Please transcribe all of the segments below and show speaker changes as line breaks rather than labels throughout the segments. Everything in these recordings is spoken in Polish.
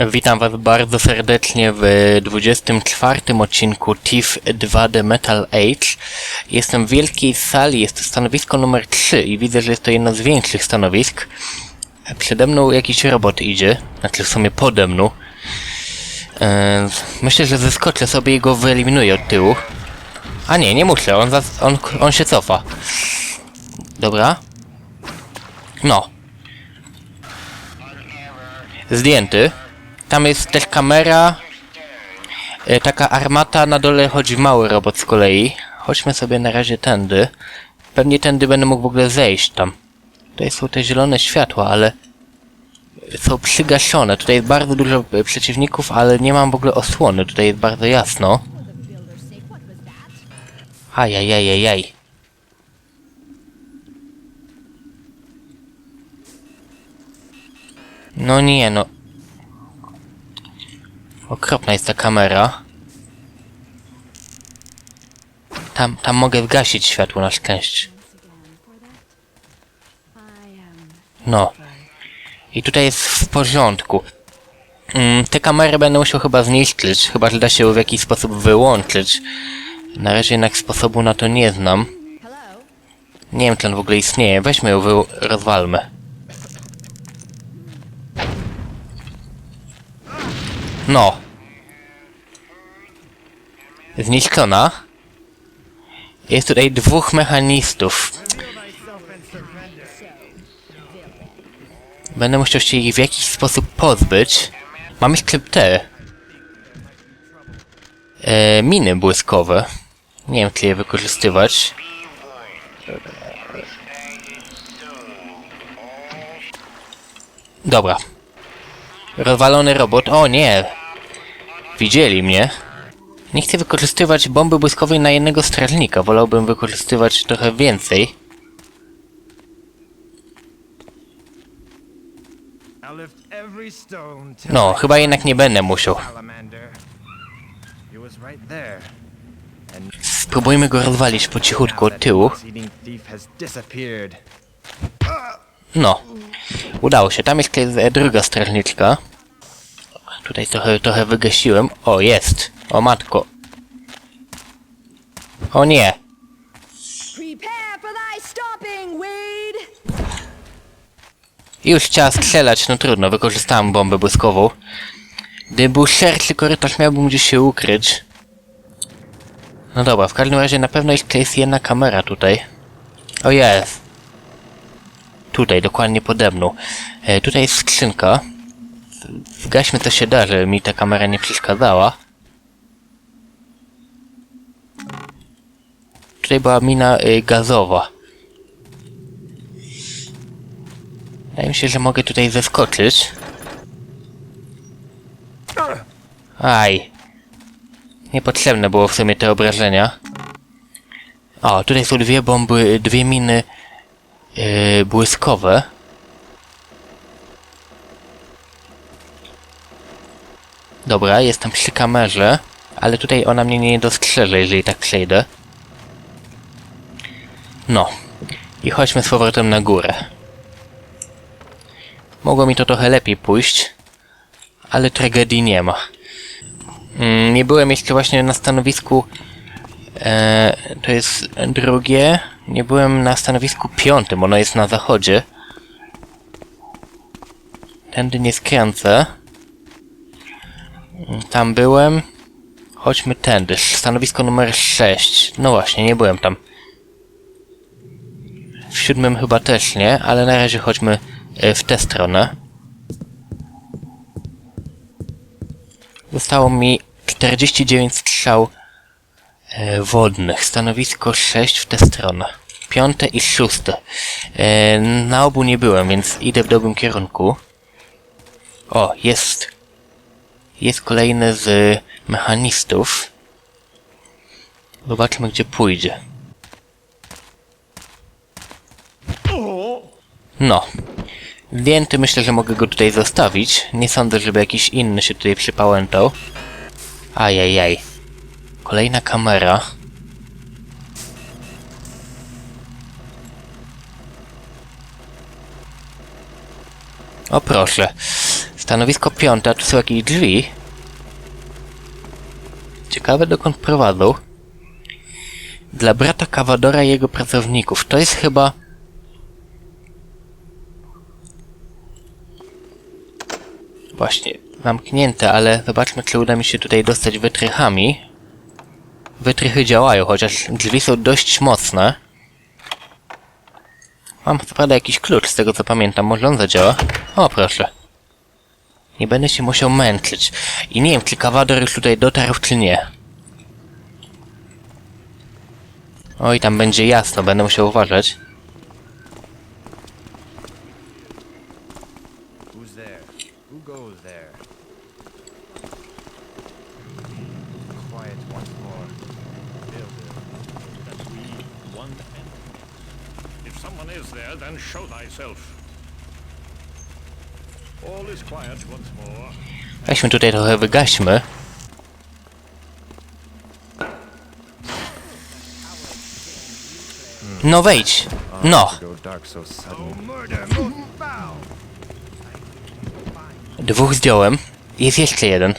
Witam Was bardzo serdecznie w 24 odcinku TIF 2D Metal Age. Jestem w wielkiej sali, jest to stanowisko numer 3 i widzę, że jest to jedno z większych stanowisk. Przede mną jakiś robot idzie, znaczy w sumie pode mną. Eee, myślę, że zeskoczę sobie i go wyeliminuję od tyłu. A nie, nie muszę, on, on, on się cofa. Dobra. No. Zdjęty. Tam jest też kamera. E, taka armata, na dole chodzi mały robot z kolei. Chodźmy sobie na razie tędy. Pewnie tędy będę mógł w ogóle zejść tam. Tutaj są te zielone światła, ale są przygaszone. Tutaj jest bardzo dużo e, przeciwników, ale nie mam w ogóle osłony. Tutaj jest bardzo jasno. Ajajajajaj. No nie, no. Okropna jest ta kamera. Tam, tam mogę wgasić światło na szczęście. No. I tutaj jest w porządku. Mm, te kamery będę musiał chyba zniszczyć, chyba że da się w jakiś sposób wyłączyć. Na razie jednak sposobu na to nie znam. Nie wiem, czy on w ogóle istnieje. Weźmy ją, rozwalmy. No. Zniszczona. Jest tutaj dwóch mechanistów. Będę musiał się ich w jakiś sposób pozbyć. Mam jeszcze te. E, miny błyskowe. Nie wiem, czy je wykorzystywać. Dobra. Rozwalony robot. O nie! Widzieli mnie. Nie chcę wykorzystywać bomby błyskowej na jednego strażnika. Wolałbym wykorzystywać trochę więcej. No, chyba jednak nie będę musiał. Spróbujmy go rozwalić po cichutku od tyłu. No. Udało się. Tam jest e, druga strażniczka. Tutaj trochę, trochę wygasiłem. O, jest. O, matko. O nie. Już chciała strzelać, no trudno, wykorzystałem bombę błyskową. Gdyby był szerszy korytarz, miałbym gdzieś się ukryć. No dobra, w każdym razie na pewno jeszcze jest jedna kamera tutaj. O jest. Tutaj, dokładnie pode mną. E, tutaj jest skrzynka. Zgaśmy co się da, żeby mi ta kamera nie przeszkadzała. Tutaj była mina y, gazowa. Wydaje mi się, że mogę tutaj zeskoczyć. Aj. Niepotrzebne było w sumie te obrażenia. O, tutaj są dwie bomby, dwie miny yy, błyskowe. Dobra, jestem przy kamerze, ale tutaj ona mnie nie dostrzeże, jeżeli tak przejdę. No. I chodźmy z powrotem na górę. Mogło mi to trochę lepiej pójść, ale tragedii nie ma. Mm, nie byłem jeszcze właśnie na stanowisku. E, to jest drugie. Nie byłem na stanowisku piątym, ono jest na zachodzie. Tędy nie skręcę. Tam byłem. Chodźmy tędy. Stanowisko numer 6. No właśnie, nie byłem tam. W siódmym chyba też nie, ale na razie chodźmy e, w tę stronę. Zostało mi 49 strzał wodnych. Stanowisko 6 w tę stronę. Piąte i szóste. E, na obu nie byłem, więc idę w dobrym kierunku. O, jest. Jest kolejny z mechanistów. Zobaczmy, gdzie pójdzie. No. Zdjęty myślę, że mogę go tutaj zostawić. Nie sądzę, żeby jakiś inny się tutaj przypałętał. Ajajaj. Kolejna kamera. O proszę. Stanowisko piąte, tu są jakieś drzwi. Ciekawe dokąd prowadzą. Dla brata Kawadora i jego pracowników. To jest chyba... Właśnie, zamknięte, ale zobaczmy, czy uda mi się tutaj dostać wytrychami. Wytrychy działają, chociaż drzwi są dość mocne. Mam co prawda jakiś klucz, z tego co pamiętam, może on zadziała? O, proszę. Nie będę się musiał męczyć. I nie wiem, czy kawador już tutaj dotarł, czy nie. Oj, tam będzie jasno, będę musiał uważać.
Someone is there, then show thyself. All is quiet once more.
Weźmy tutaj trochę wygaśmy. No wejdź! No! Dwóch zdjąłem. Jest jeszcze jeden.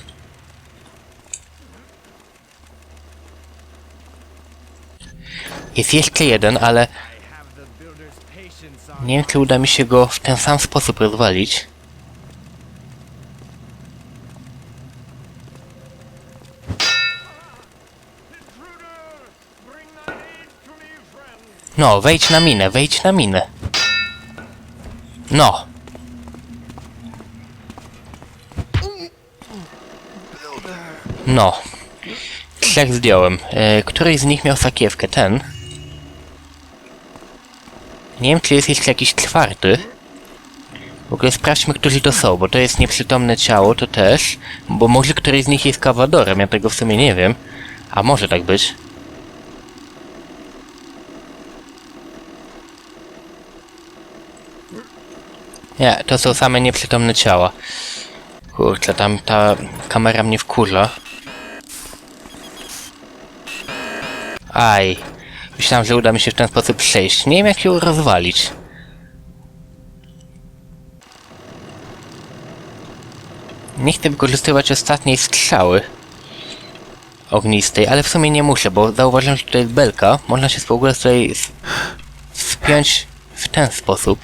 Jest jeszcze jeden, ale nie wiem, czy uda mi się go w ten sam sposób rozwalić. No, wejdź na minę, wejdź na minę. No. No. Trzech zdjąłem. E, któryś z nich miał sakiewkę? Ten. Nie wiem, czy jest jeszcze jakiś czwarty. W ogóle sprawdźmy, którzy to są, bo to jest nieprzytomne ciało, to też. Bo może któryś z nich jest kawadorem, ja tego w sumie nie wiem. A może tak być. Nie, to są same nieprzytomne ciała. Kurczę, tam ta kamera mnie wkurza. Aj. Myślałem, że uda mi się w ten sposób przejść. Nie wiem, jak ją rozwalić. Nie chcę wykorzystywać ostatniej strzały ognistej, ale w sumie nie muszę, bo zauważyłem, że tutaj jest belka. Można się w ogóle tutaj spiąć w ten sposób.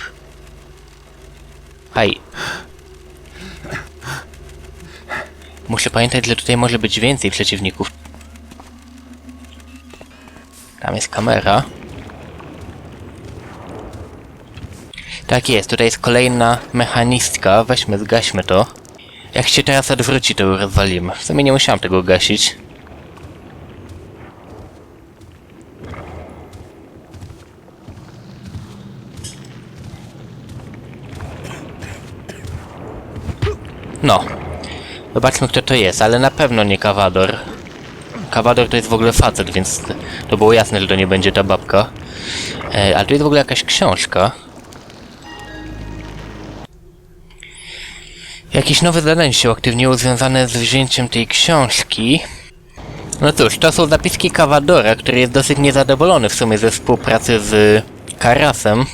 Aj. Muszę pamiętać, że tutaj może być więcej przeciwników. Tam jest kamera. Tak jest, tutaj jest kolejna mechanistka. Weźmy, zgaśmy to. Jak się teraz odwróci, to rozwalimy. W sumie nie musiałem tego gasić. No. Zobaczmy kto to jest, ale na pewno nie Kawador. Kawador to jest w ogóle facet, więc to było jasne, że to nie będzie ta babka. E, ale tu jest w ogóle jakaś książka. Jakieś nowe zadanie się uaktywniło związane z wzięciem tej książki. No cóż, to są zapiski Kawadora, który jest dosyć niezadowolony w sumie ze współpracy z Karasem.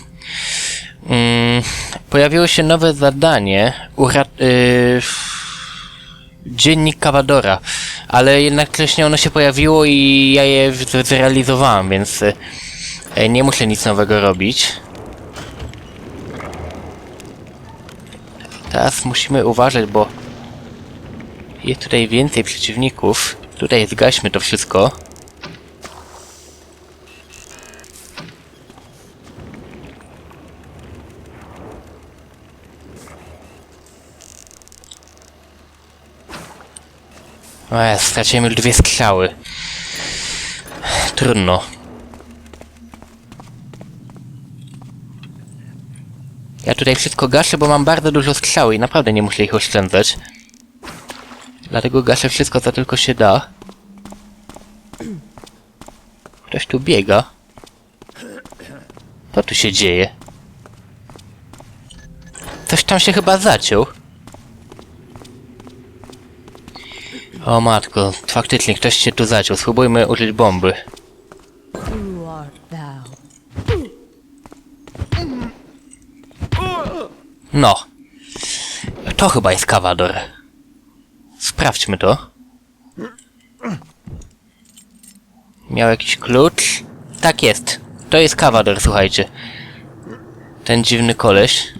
Mm, pojawiło się nowe zadanie. Urat- y- Dziennik Kawadora. Ale jednocześnie ono się pojawiło i ja je zrealizowałem, więc y, nie muszę nic nowego robić. Teraz musimy uważać, bo jest tutaj więcej przeciwników. Tutaj zgaśmy to wszystko. Ja straciłem już dwie strzały. Trudno. Ja tutaj wszystko gaszę, bo mam bardzo dużo strzały i naprawdę nie muszę ich oszczędzać. Dlatego gaszę wszystko, co tylko się da. Ktoś tu biega. Co tu się dzieje? Coś tam się chyba zaciął. O matko, faktycznie ktoś się tu zaciął. Spróbujmy użyć bomby. No. To chyba jest kawador. Sprawdźmy to. Miał jakiś klucz? Tak jest. To jest kawador, słuchajcie. Ten dziwny koleś.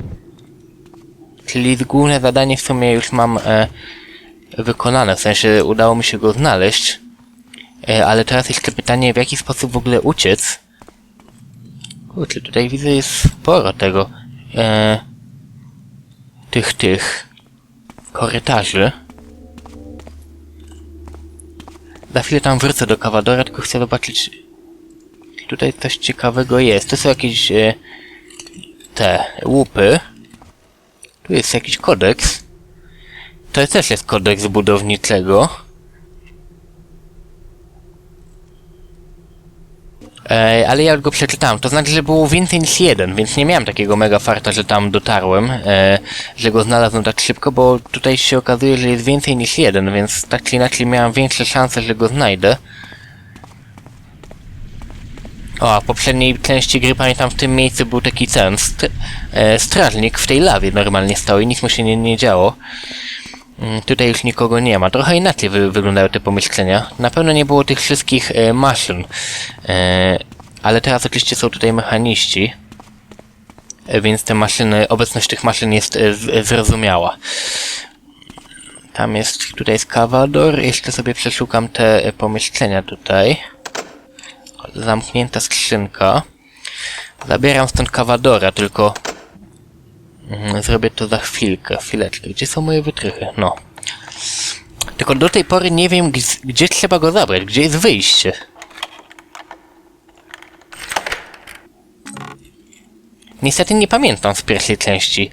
Czyli główne zadanie w sumie już mam e, wykonane, w sensie udało mi się go znaleźć. E, ale teraz jeszcze pytanie, w jaki sposób w ogóle uciec? Kurczę, tutaj widzę jest sporo tego. E, tych, tych korytarzy. Za chwilę tam wrócę do Kawadora, tylko chcę zobaczyć... czy Tutaj coś ciekawego jest. To są jakieś... E, te łupy. Tu jest jakiś kodeks. To też jest kodeks budowniczego. E, ale ja go przeczytałem. To znaczy, że było więcej niż jeden, więc nie miałem takiego mega farta, że tam dotarłem, e, że go znalazłem tak szybko, bo tutaj się okazuje, że jest więcej niż jeden, więc tak czy inaczej miałem większe szanse, że go znajdę. O, a w poprzedniej części gry pamiętam w tym miejscu był taki ten st- e, strażnik w tej lawie normalnie stał i nic mu się nie, nie działo. Mm, Tutaj już nikogo nie ma. Trochę inaczej wy wyglądają te pomieszczenia. Na pewno nie było tych wszystkich e, maszyn. E, ale teraz oczywiście są tutaj mechaniści. E, więc te maszyny, obecność tych maszyn jest e, z- zrozumiała. Tam jest, tutaj jest kawador. Jeszcze sobie przeszukam te e, pomieszczenia tutaj. Zamknięta skrzynka. Zabieram stąd kawadora, tylko Zrobię to za chwilkę, chwileczkę. Gdzie są moje wytrychy? No. Tylko do tej pory nie wiem, gdzie, gdzie trzeba go zabrać, gdzie jest wyjście. Niestety nie pamiętam z pierwszej części,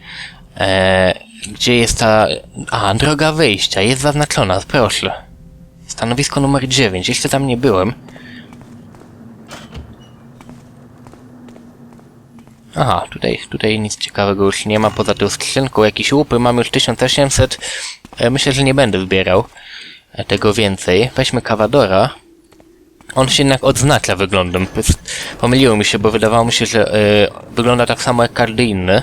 e, gdzie jest ta... A, droga wyjścia, jest zaznaczona, proszę. Stanowisko numer 9, jeszcze tam nie byłem. Aha, tutaj, tutaj nic ciekawego już nie ma poza tą skrzynką. Jakieś łupy, mam już 1800. E, Myślę, że nie będę zbierał e, tego więcej. Weźmy Kawadora. On się jednak odznacza wyglądem. Pomyliło mi się, bo wydawało mi się, że e, wygląda tak samo jak każdy inny.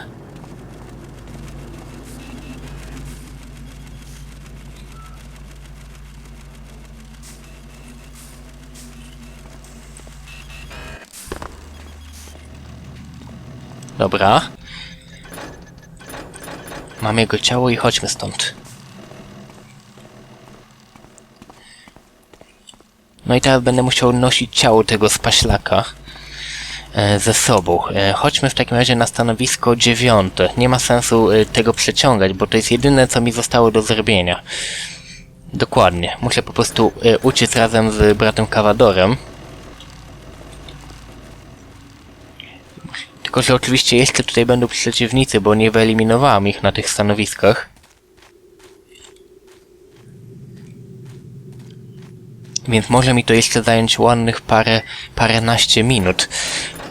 Dobra. Mam jego ciało i chodźmy stąd. No i teraz będę musiał nosić ciało tego spaślaka e, ze sobą. E, chodźmy w takim razie na stanowisko dziewiąte. Nie ma sensu e, tego przeciągać, bo to jest jedyne, co mi zostało do zrobienia. Dokładnie. Muszę po prostu uciec razem z bratem Kawadorem. Tylko, że oczywiście jeszcze tutaj będą przeciwnicy, bo nie wyeliminowałem ich na tych stanowiskach. Więc może mi to jeszcze zająć ładnych parę, paręnaście minut.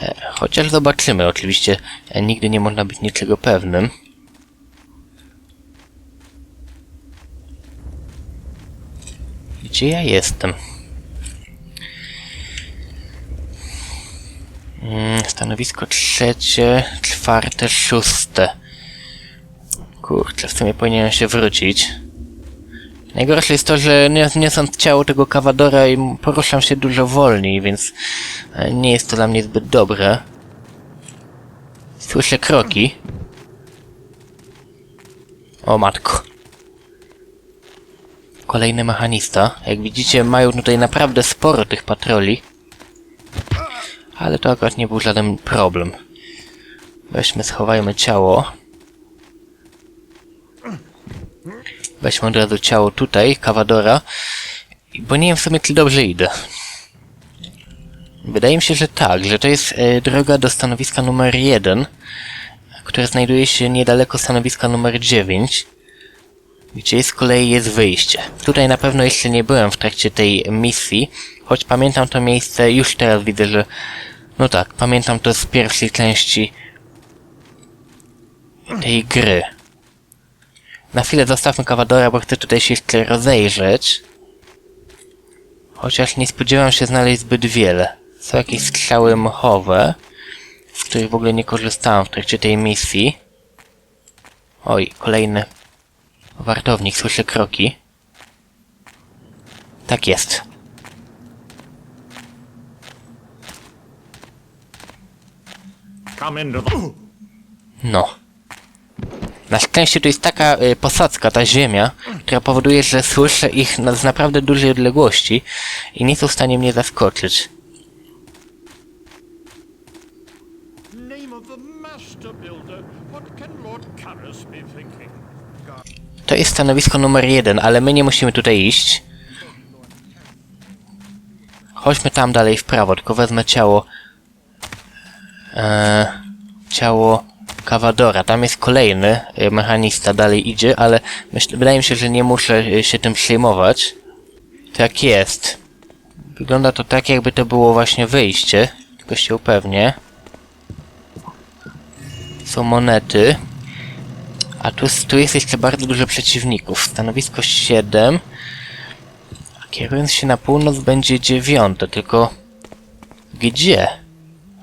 E, Chociaż zobaczymy, oczywiście e, nigdy nie można być niczego pewnym. Gdzie ja jestem? Mm, Stanowisko trzecie, czwarte, szóste. Kurczę, w sumie powinienem się wrócić. Najgorsze jest to, że nie- niosąc ciało tego kawadora i poruszam się dużo wolniej, więc e, nie jest to dla mnie zbyt dobre. Słyszę kroki. O matko. Kolejny mechanista. Jak widzicie, mają tutaj naprawdę sporo tych patroli. Ale to akurat nie był żaden problem. Weźmy, schowajmy ciało. Weźmy od razu ciało tutaj, Kawadora. Bo nie wiem w sumie, czy dobrze idę. Wydaje mi się, że tak, że to jest e, droga do stanowiska numer 1, które znajduje się niedaleko stanowiska numer 9, gdzie z kolei jest wyjście. Tutaj na pewno jeszcze nie byłem w trakcie tej misji, choć pamiętam to miejsce, już teraz widzę, że no tak, pamiętam to z pierwszej części tej gry. Na chwilę zostawmy Kawadora, bo chcę tutaj się jeszcze rozejrzeć. Chociaż nie spodziewam się znaleźć zbyt wiele. Są jakieś strzały mochowe, z których w ogóle nie korzystałem w trakcie tej misji. Oj, kolejny Wartownik, słyszę kroki. Tak jest. No. Na szczęście to jest taka y, posadzka, ta ziemia, która powoduje, że słyszę ich na, z naprawdę dużej odległości i nie są w stanie mnie zaskoczyć. To jest stanowisko numer jeden, ale my nie musimy tutaj iść. Chodźmy tam dalej w prawo, tylko wezmę ciało... Eee, ciało Kawadora. Tam jest kolejny e, mechanista, dalej idzie, ale myśl, wydaje mi się, że nie muszę e, się tym przejmować. Tak jest. Wygląda to tak, jakby to było właśnie wyjście. Tylko się upewnię. Są monety. A tu, tu jest jeszcze bardzo dużo przeciwników. Stanowisko 7. A kierując się na północ będzie dziewiąte, tylko... Gdzie?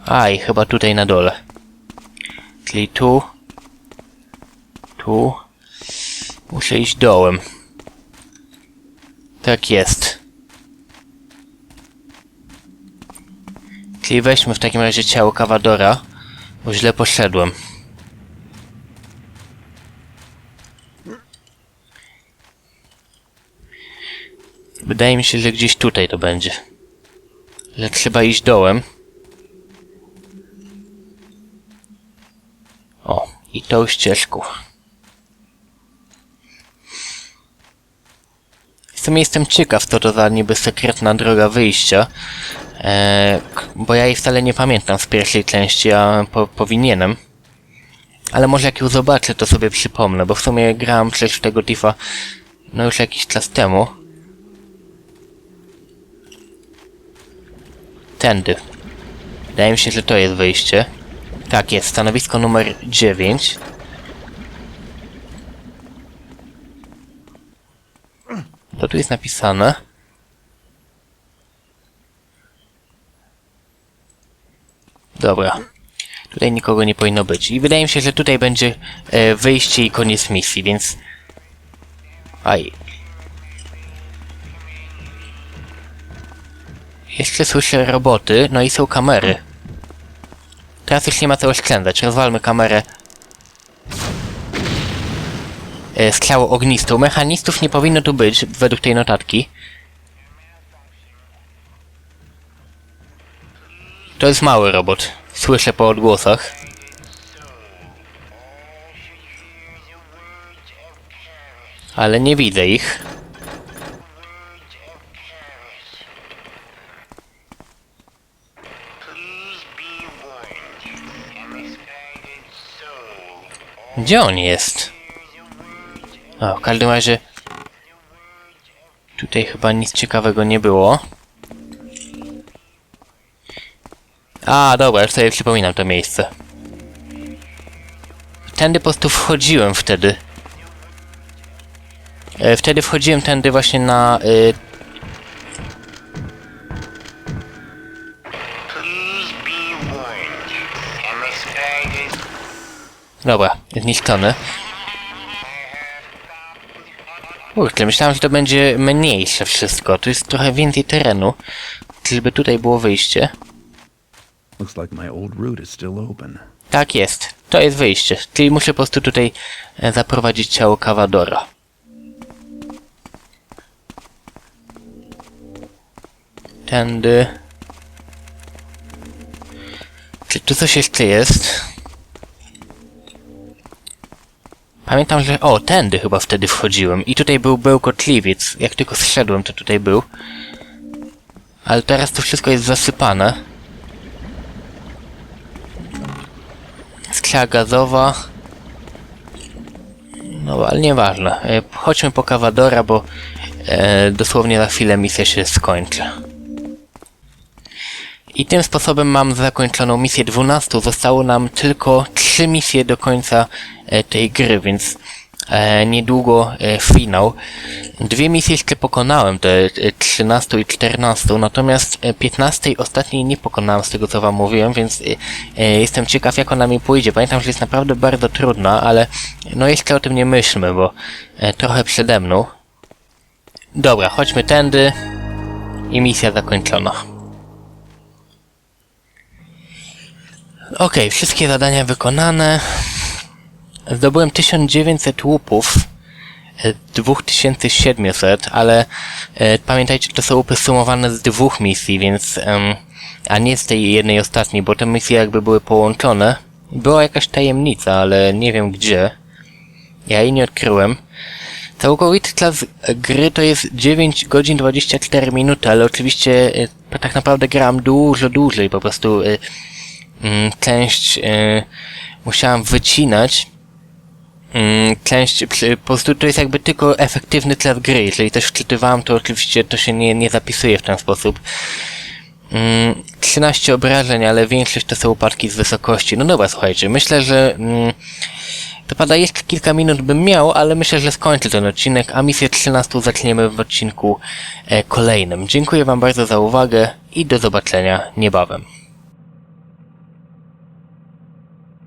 Aj, chyba tutaj na dole. Czyli tu. Tu. Muszę iść dołem. Tak jest. Czyli weźmy w takim razie ciało Kawadora, bo źle poszedłem. Wydaje mi się, że gdzieś tutaj to będzie. Że trzeba iść dołem. O, i tą ścieżką. W sumie jestem ciekaw, co to za niby sekretna droga wyjścia. E, bo ja jej wcale nie pamiętam z pierwszej części, a po, powinienem. Ale może jak ją zobaczę, to sobie przypomnę, bo w sumie grałem przecież w tego Tifa no już jakiś czas temu. Tędy. Wydaje mi się, że to jest wyjście. Tak jest, stanowisko numer 9. Co tu jest napisane? Dobra. Tutaj nikogo nie powinno być. I wydaje mi się, że tutaj będzie e, wyjście i koniec misji, więc... Aj. Jeszcze słyszę roboty, no i są kamery. Teraz już nie ma co oszczędzać. Rozwalmy kamerę. E, strzałą ognistą. Mechanistów nie powinno tu być, według tej notatki. To jest mały robot. Słyszę po odgłosach. Ale nie widzę ich. Gdzie on jest? O, w każdym razie... Tutaj chyba nic ciekawego nie było. A, dobra, już sobie przypominam to miejsce. Tędy po prostu wchodziłem wtedy. E, Wtedy wchodziłem tędy właśnie na... Y, dobra, zniszczony. Kurczę, myślałem, że to będzie mniejsze wszystko. Tu jest trochę więcej terenu. Czyżby tutaj było wyjście? Tak jest. To jest wyjście. Czyli muszę po prostu tutaj e, zaprowadzić ciało Kawadora. Tędy. Czy tu coś jeszcze jest? Pamiętam, że... O, tędy chyba wtedy wchodziłem. I tutaj był bełkotliwiec. Jak tylko zszedłem, to tutaj był. Ale teraz to wszystko jest zasypane. Skrzała gazowa. No, ale nieważne. E, Chodźmy po Kawadora, bo e, dosłownie za chwilę misja się skończy. I tym sposobem mam zakończoną misję 12. Zostało nam tylko 3 misje do końca e, tej gry, więc e, niedługo e, finał. Dwie misje jeszcze pokonałem, te e, 13 i 14, natomiast e, 15 ostatniej nie pokonałem z tego co wam mówiłem, więc e, e, jestem ciekaw jak ona mi pójdzie. Pamiętam, że jest naprawdę bardzo trudna, ale no jeszcze o tym nie myślmy, bo e, trochę przede mną. Dobra, chodźmy tędy i misja zakończona. Okej, wszystkie zadania wykonane. Zdobyłem 1900 łupów, e, 2700, ale e, pamiętajcie, to są łupy sumowane z dwóch misji, więc em, a nie z tej jednej ostatniej, bo te misje jakby były połączone. Była jakaś tajemnica, ale nie wiem gdzie. Ja jej nie odkryłem. Całkowity czas gry to jest 9 godzin 24 minuty, ale oczywiście e, tak naprawdę grałem dużo dłużej, po prostu e, część e, musiałem wycinać. Mm, Część, po prostu to jest jakby tylko efektywny czas gry. Jeżeli też wczytywałem, to oczywiście to się nie, nie zapisuje w ten sposób. Mm, 13 obrażeń, ale większość to są upadki z wysokości. No dobra, słuchajcie, myślę, że mm, to pada jeszcze kilka minut bym miał, ale myślę, że skończę ten odcinek, a misję 13 zaczniemy w odcinku e, kolejnym. Dziękuję wam bardzo za uwagę i do zobaczenia niebawem.